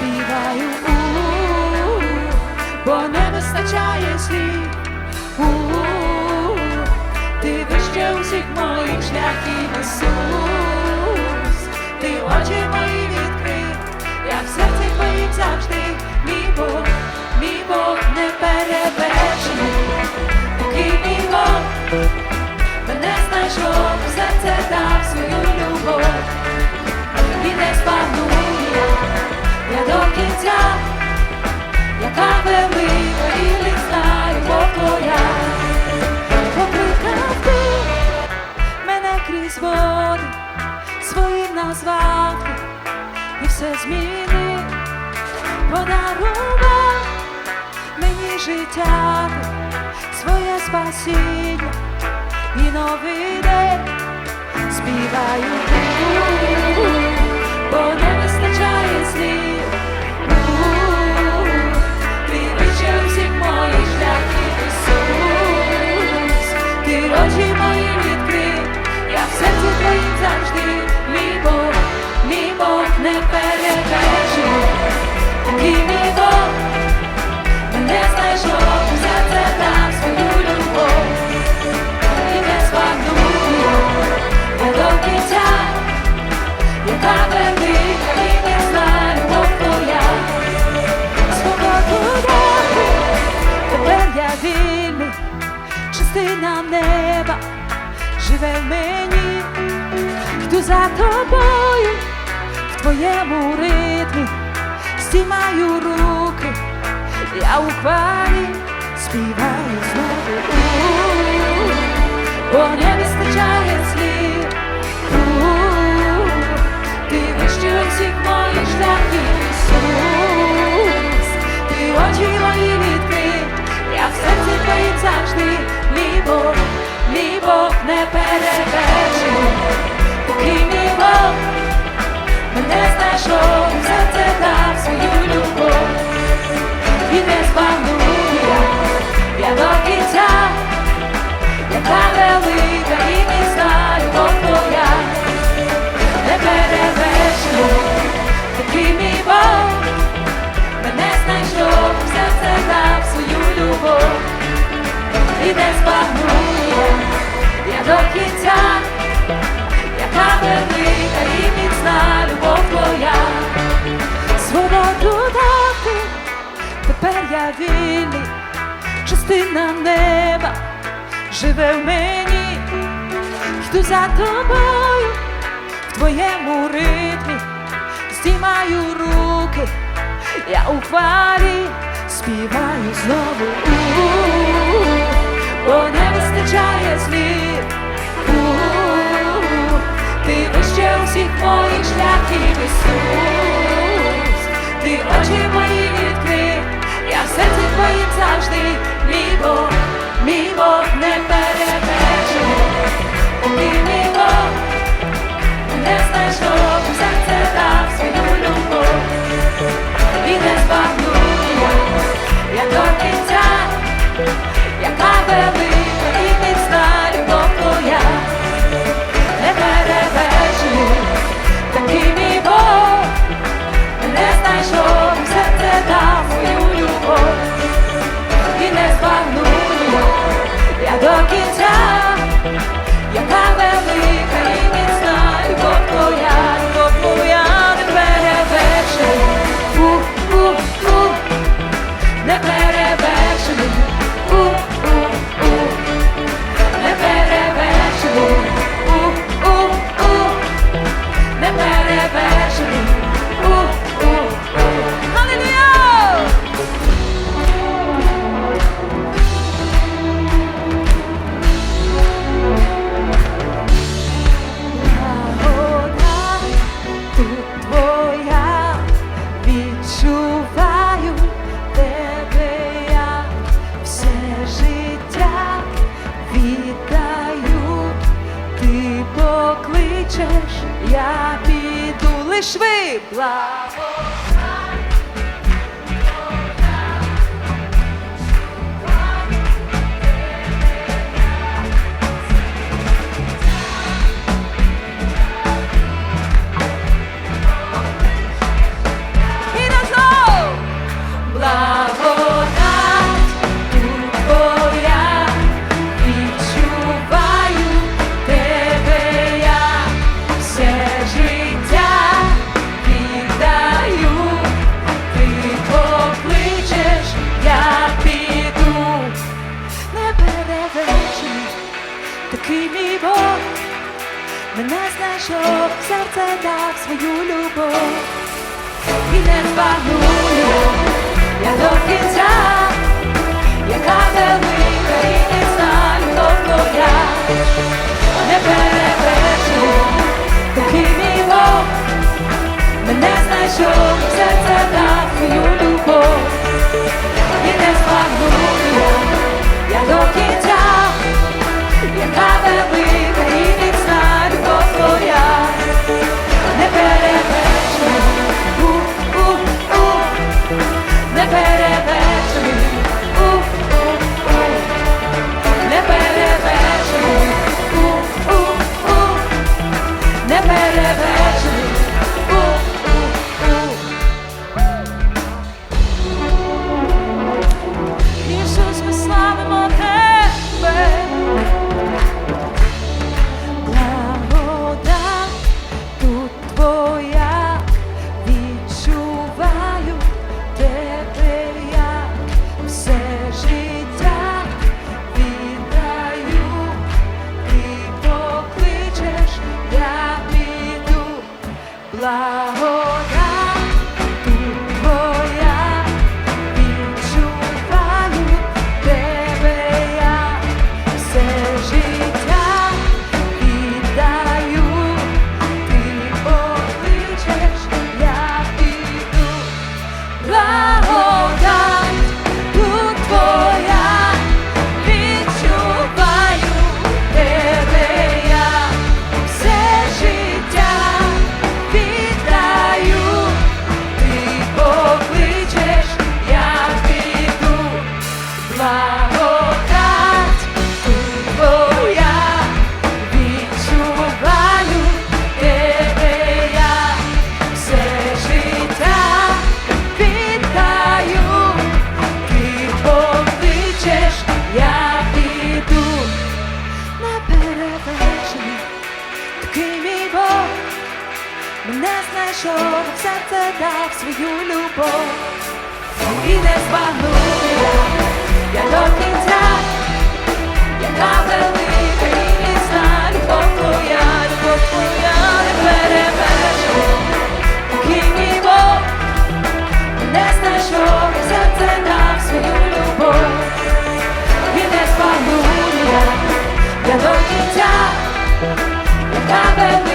співаю, у, бо не вистачає слів. У, ти вище усіх моїх шляхів, Ісус, ти очі мої відкрив, я в серці твоїм завжди, мій Бог, мій Бог не перевершений, такий мій Бог, мене знайшов, в серце дав свою любов, і не спагнує все зміни, подарував. Мені життя, своє спасіння. І новий день співаю, бо не живе в мені, йду за тобою в твоєму ритмі, стімаю руки, я у хвалі співаю знову, бо не вистачає слів. Ти вище всіх моїх шляхів, Ісус, ти очі мої відкрив, я в серці твоїм завжди, мій Бог, мій Бог не перевершений, такий мій Бог, мене знайшов, в серце дав свою любов, і не збагнує, я до кінця, яка велика і міцна любов твоя. Не перевершений, такий мій Бог, мене знайшов, в серце дав свою любов, і не збагнує, частина неба живе в мені, йду за тобою в твоєму ритмі, здіймаю руки, я у хвалі співаю знову, бо не вистачає слів. У-у-у, Ти вище усіх моїх шляхів, Ісус, ти очі мої серці твоїм завжди, мій Бог, мій Бог не перевершений, Бог мене знайшов, серце дав свою любов. І не збагну я до кінця, яка велика і не знаю, хто твоя, не перевершу, такий мій Бог. Мене знайшов, серце дав свою любов мене знайшов, в серце дав свою любов. І не збагну я, до кінця, яка велика і не знаю, хто твоя, любов твоя не перевершу, мій Бог мене знайшов, в серце дав свою любов. І не збагну я, я до кінця, яка велика